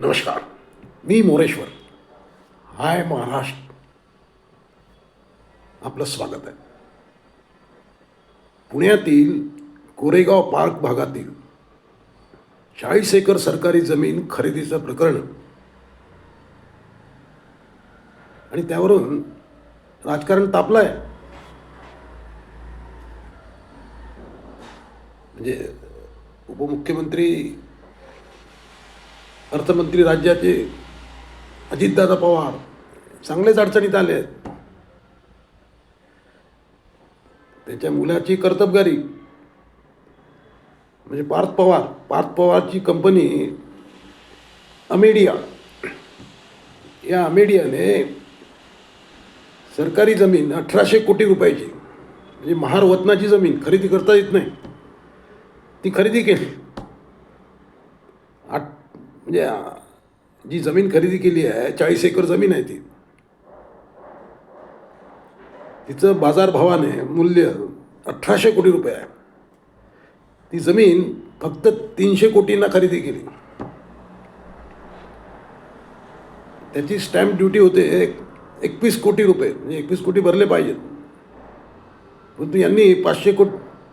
नमस्कार. मी मोरेश्वर. हाय महाराष्ट्र. आपलं स्वागत आहे. पुण्यातील कोरेगाव पार्क भागातील चाळीस एकर सरकारी जमीन खरेदीचं प्रकरण आणि त्यावरून राजकारण तापलं आहे म्हणजे उपमुख्यमंत्री अर्थमंत्री राज्याचे अजितदादा पवार चांगलेच अडचणीत आले आहेत. त्याच्या मुलाची कर्तबगारी म्हणजे पार्थ पवार पार्थ पवारची कंपनी अमेडिया. या अमेडियाने सरकारी जमीन अठराशे कोटी रुपयाची म्हणजे महार वतनाची जमीन खरेदी करता येत नाही. ती खरेदी केली. म्हणजे जी जमीन खरेदी केली आहे चाळीस एकर जमीन आहे ती. तिचं बाजारभावाने मूल्य अठराशे कोटी रुपये आहे. ती जमीन फक्त तीनशे कोटींना खरेदी केली. त्याची स्टॅम्प ड्युटी होते एक एकवीस कोटी रुपये म्हणजे एकवीस कोटी भरले पाहिजेत. परंतु यांनी पाचशे कोट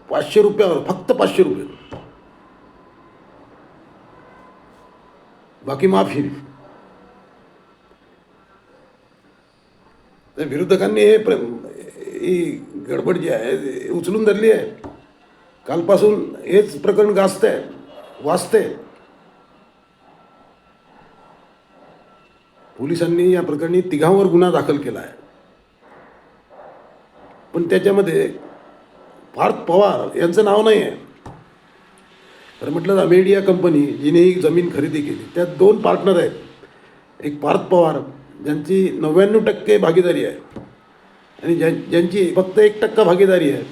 पाचशे रुपयावर फक्त पाचशे रुपये. बाकी माफी तर विरोधकांनी हे प्र ही गडबड जी आहे उचलून धरली आहे. कालपासून हेच प्रकरण गाजतंय वाचतंय पोलिसांनी या प्रकरणी तिघांवर गुन्हा दाखल केला आहे. पण त्याच्यामध्ये पार्थ पवार यांचं नाव नाही आहे तर म्हटलं अमेडिया कंपनी जिने ही जमीन खरेदी केली. त्यात दोन पार्टनर आहेत. एक पार्थ पवार ज्यांची नव्याण्णव टक्के भागीदारी आहे. आणि ज्यां ज्यांची फक्त एक टक्का भागीदारी आहे.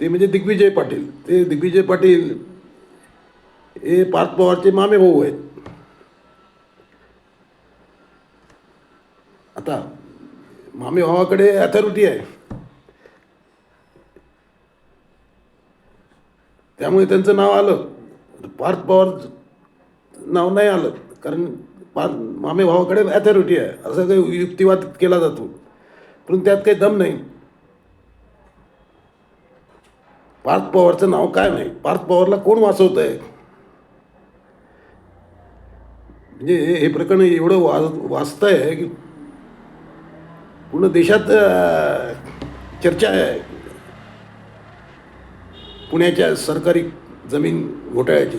ते म्हणजे दिग्विजय पाटील. ते दिग्विजय पाटील हे पार्थ पवारचे मामे भाऊ आहेत. आता मामे भावाकडे अथॉरिटी आहे. त्यामुळे त्यांचं नाव आलं. पार्थ पवार नाव नाही आलं. कारण पार्थ मामे भावाकडे अथॉरिटी आहे. असं काही युक्तिवाद केला जातो. परंतु त्यात काही दम नाही. पार्थ पवारचं नाव काय नाही? पार्थ पवारला कोण वाचवत आहे म्हणजे हे प्रकरण एवढं वाच वाचत आहे की पूर्ण देशात चर्चा आहे. पुण्याच्या सरकारी जमीन घोटाळ्याची.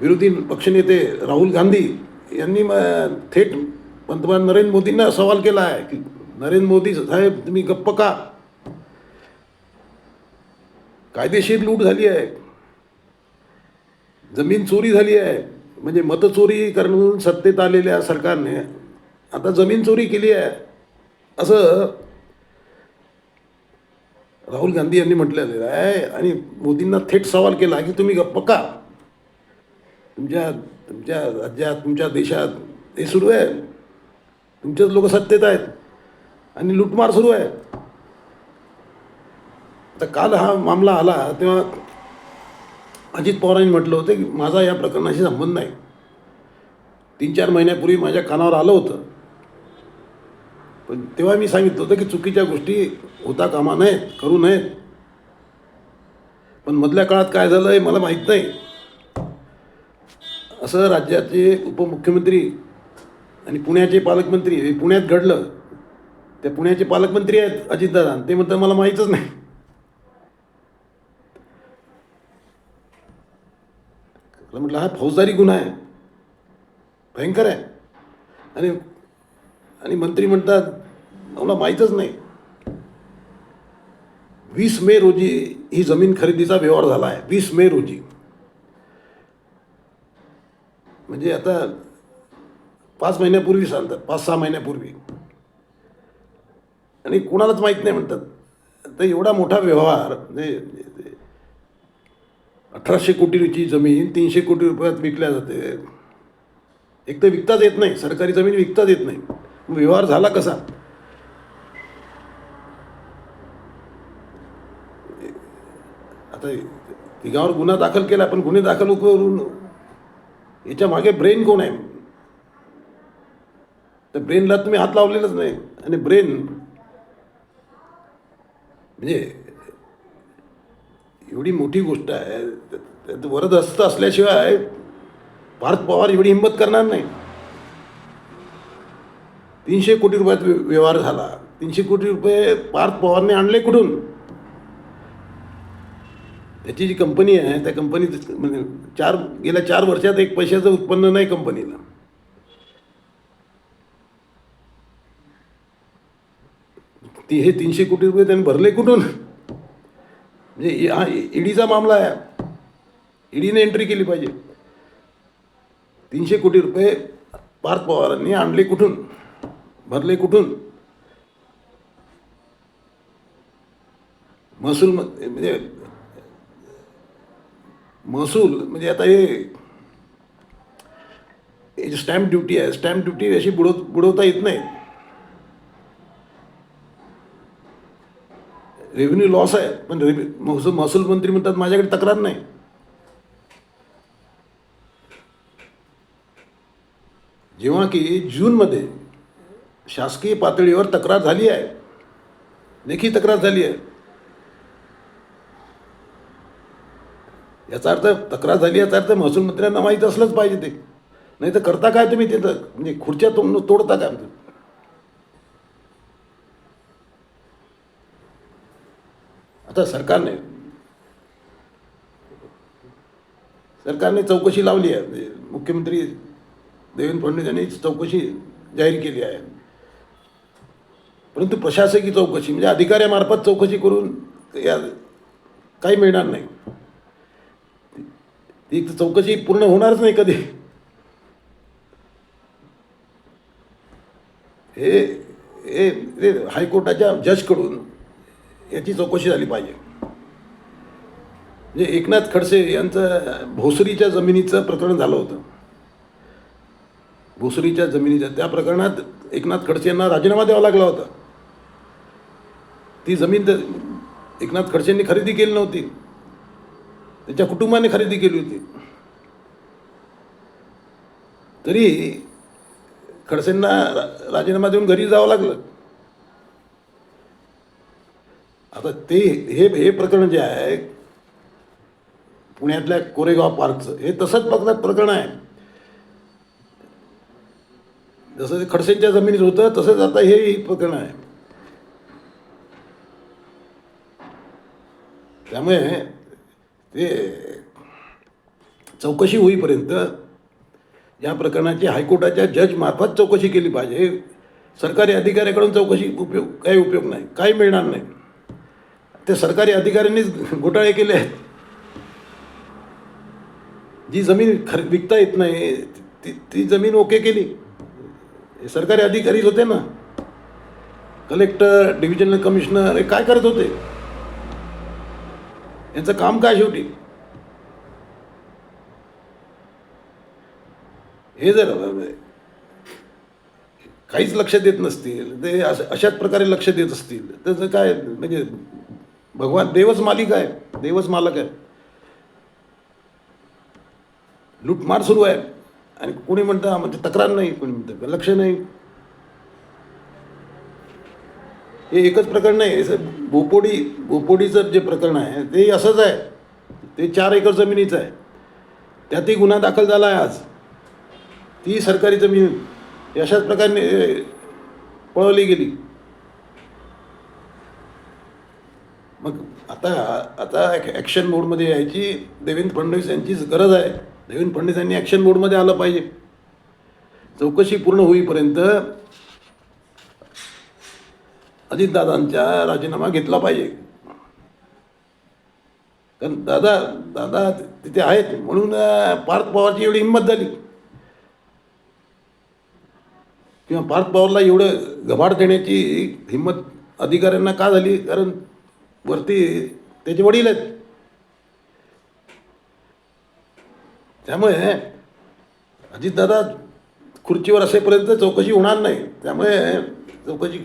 विरोधी पक्षनेते राहुल गांधी यांनी मग थेट पंतप्रधान नरेंद्र मोदींना सवाल केला आहे की नरेंद्र मोदी साहेब तुम्ही गप्प का? कायदेशीर लूट झाली आहे. जमीन चोरी झाली आहे. म्हणजे मतचोरी करून सत्तेत आलेल्या सरकारने आता जमीन चोरी केली आहे. असं राहुल गांधी यांनी म्हटलेलं आहे आणि मोदींना थेट सवाल केला की तुम्ही गप्प का? तुमच्या तुमच्या राज्यात तुमच्या देशात हे सुरू आहे. तुमचेच लोक सत्तेत आहेत. आणि लुटमार सुरू आहे. आता काल हा मामला आला तेव्हा अजित पवारांनी म्हटलं होतं की माझा या प्रकरणाशी संबंध नाही. तीन चार महिन्यापूर्वी माझ्या कानावर आलं होतं. पण तेव्हा मी सांगितलं होतं की चुकीच्या गोष्टी होता कामा नयेत करू नयेत पण मधल्या काळात काय झालं हे मला माहीत नाही. असं राज्याचे उपमुख्यमंत्री आणि पुण्याचे पालकमंत्री हे पुण्यात घडलं. ते पुण्याचे पालकमंत्री आहेत अजितदादा ते म्हणतात मला माहीतच नाही. म्हटलं हा फौजदारी गुन्हा आहे. भयंकर आहे. आणि आणि मंत्री म्हणतात मला माहीतच नाही. वीस मे रोजी ही जमीन खरेदीचा व्यवहार झाला आहे. वीस मे रोजी. म्हणजे आता पाच महिन्यापूर्वी सांगतात पाच सहा महिन्यापूर्वी. आणि कोणालाच माहीत नाही म्हणतात. तर एवढा मोठा व्यवहार म्हणजे अठराशे कोटीची जमीन तीनशे कोटी रुपयात विकल्या जाते. एक तर विकताच येत नाही सरकारी जमीन विकताच येत नाही. व्यवहार झाला कसा? आता तिघावर गुन्हा दाखल केला पण गुन्हे दाखल करून याच्या मागे ब्रेन कोण आहे? तर ब्रेनला तुम्ही हात लावलेलाच नाही. आणि ब्रेन म्हणजे एवढी मोठी गोष्ट आहे त्यात वरदहस्त असल्याशिवाय भारत पवार एवढी हिंमत करणार नाही. तीनशे कोटी रुपयात व्यवहार झाला. तीनशे कोटी रुपये पार्थ पवारने आणले कुठून? त्याची जी कंपनी आहे त्या कंपनीत म्हणजे चार गेल्या चार वर्षात एक पैशाचं उत्पन्न नाही कंपनीला. ती हे तीनशे कोटी रुपये त्यांनी भरले कुठून? म्हणजे हा ईडीचा मामला आहे. ईडीने एंट्री केली पाहिजे. तीनशे कोटी रुपये पार्थ पवारांनी आणले कुठून? भरले कुठून? महसूल म्हणजे महसूल म्हणजे आता हे स्टॅम्प ड्युटी आहे स्टॅम्प ड्युटी अशी बुडव बुडवता येत नाही रेव्हेन्यू लॉस आहे पण रेव्हे महसूल महसूल मंत्री म्हणतात माझ्याकडे तक्रार नाही. जेव्हा की जूनमध्ये शासकीय पातळीवर तक्रार झाली आहे. लेखी तक्रार झाली आहे. याचा अर्थ तक्रार झाली याचा अर्थ महसूल मंत्र्यांना माहीत असलंच पाहिजे ते. नाही तर करता काय तुम्ही तिथं? म्हणजे खुर्च्या तुम तोडता काय आता सरकारने सरकारने चौकशी लावली आहे. मुख्यमंत्री देवेंद्र फडणवीस यांनी चौकशी जाहीर केली आहे. परंतु प्रशासकीय चौकशी म्हणजे अधिकाऱ्यामार्फत चौकशी करून या काही मिळणार नाही. ती चौकशी पूर्ण होणारच नाही कधी. हे हे हायकोर्टाच्या जजकडून याची चौकशी झाली पाहिजे. म्हणजे एकनाथ खडसे यांचं भोसरीच्या जमिनीचं प्रकरण झालं होतं. भोसरीच्या जमिनीचं त्या प्रकरणात एकनाथ खडसे यांना राजीनामा द्यावा लागला होता. ती जमीन तर एकनाथ खडसेंनी खरेदी केली नव्हती. त्याच्या कुटुंबाने खरेदी केली होती. तरी खडसेंना राजीनामा देऊन घरी जावं लागलं. आता ते हे हे प्रकरण जे आहे पुण्यातल्या कोरेगाव पार्कचं हे तसंच प्रकरण प्रकरण आहे. जसं ते खडसेंच्या जमिनीत होतं तसंच आता हे प्रकरण आहे. त्यामुळे ते चौकशी होईपर्यंत या प्रकरणाची हायकोर्टाच्या जजमार्फत चौकशी केली पाहिजे. सरकारी अधिकाऱ्याकडून चौकशी उपयोग काही उपयोग नाही. काही मिळणार नाही. ते सरकारी अधिकाऱ्यांनीच घोटाळे केले आहेत. जी जमीन खर विकता येत नाही ती ती जमीन ओके केली. हे सरकारी अधिकारीच होते ना. कलेक्टर डिव्हिजनल कमिशनर हे काय करत होते? यांचं काम काय शेवटी? हे जर काहीच लक्ष देत नसतील ते अशाच प्रकारे लक्ष देत असतील त्याचं काय म्हणजे भगवान देवच मालिक आहे देवच मालक आहे. लूटमार सुरू आहे. आणि कोणी म्हणतं म्हणजे तक्रार नाही कोणी म्हणतं लक्ष नाही. हे एकच प्रकरण नाही सर बोपोडी बोपोडीचं जे प्रकरण आहे ते असंच आहे. ते चार एकर जमिनीचं आहे. त्यातही गुन्हा दाखल झाला आहे आज. ती सरकारी जमीन अशाच प्रकारे पळवली गेली. मग आता आता ॲक्शन मोडमध्ये यायची देवेंद्र फडणवीस यांचीच गरज आहे. देवेंद्र फडणवीस यांनी ॲक्शन मोडमध्ये आलं पाहिजे. चौकशी पूर्ण होईपर्यंत अजितदादांचा राजीनामा घेतला पाहिजे. कारण दादा दादा तिथे आहेत म्हणून पार्थ पवारची एवढी हिंमत झाली. किंवा पार्थ पवारला एवढं गभाड देण्याची हिंमत अधिकाऱ्यांना का झाली? कारण वरती त्याचे वडील आहेत. त्यामुळे अजितदादा खुर्चीवर असेपर्यंत चौकशी होणार नाही. त्यामुळे चौकशी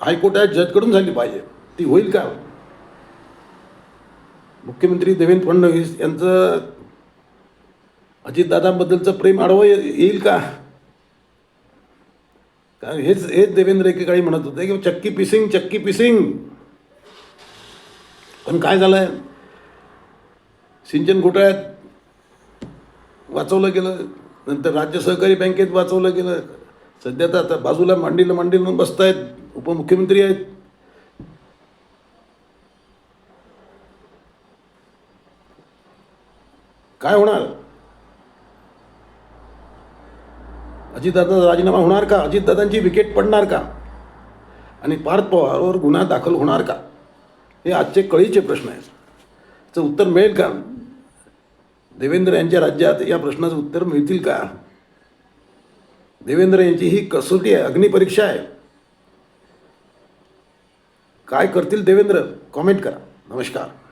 हायकोर्टात जजकडून झाली पाहिजे. ती होईल का? मुख्यमंत्री देवेंद्र फडणवीस यांचं अजितदादांबद्दलचं प्रेम आडवं येईल का? कारण हेच हेच देवेंद्र एकेकाळी म्हणत होते की चक्की पिसिंग चक्की पिसिंग. पण काय झालंय? सिंचन घोटाळ्यात वाचवलं गेलं नंतर राज्य सहकारी बँकेत वाचवलं गेलं. सध्या तर आता बाजूला मांडीला मांडी म्हणून बसतायत. उपमुख्यमंत्री आहेत. काय होणार? अजितदादा राजीनामा होणार का? अजितदादांची विकेट पडणार का? आणि पार्थ पवारवर गुन्हा दाखल होणार का? हे आजचे कळीचे प्रश्न आहेत. त्याचं उत्तर मिळेल का? देवेंद्र यांच्या राज्यात या प्रश्नाचं उत्तर मिळतील का? देवेंद्र यांची ही कसोटी आहे अग्निपरीक्षा आहे. काय करतील देवेंद्र? कॉमेंट करा. नमस्कार.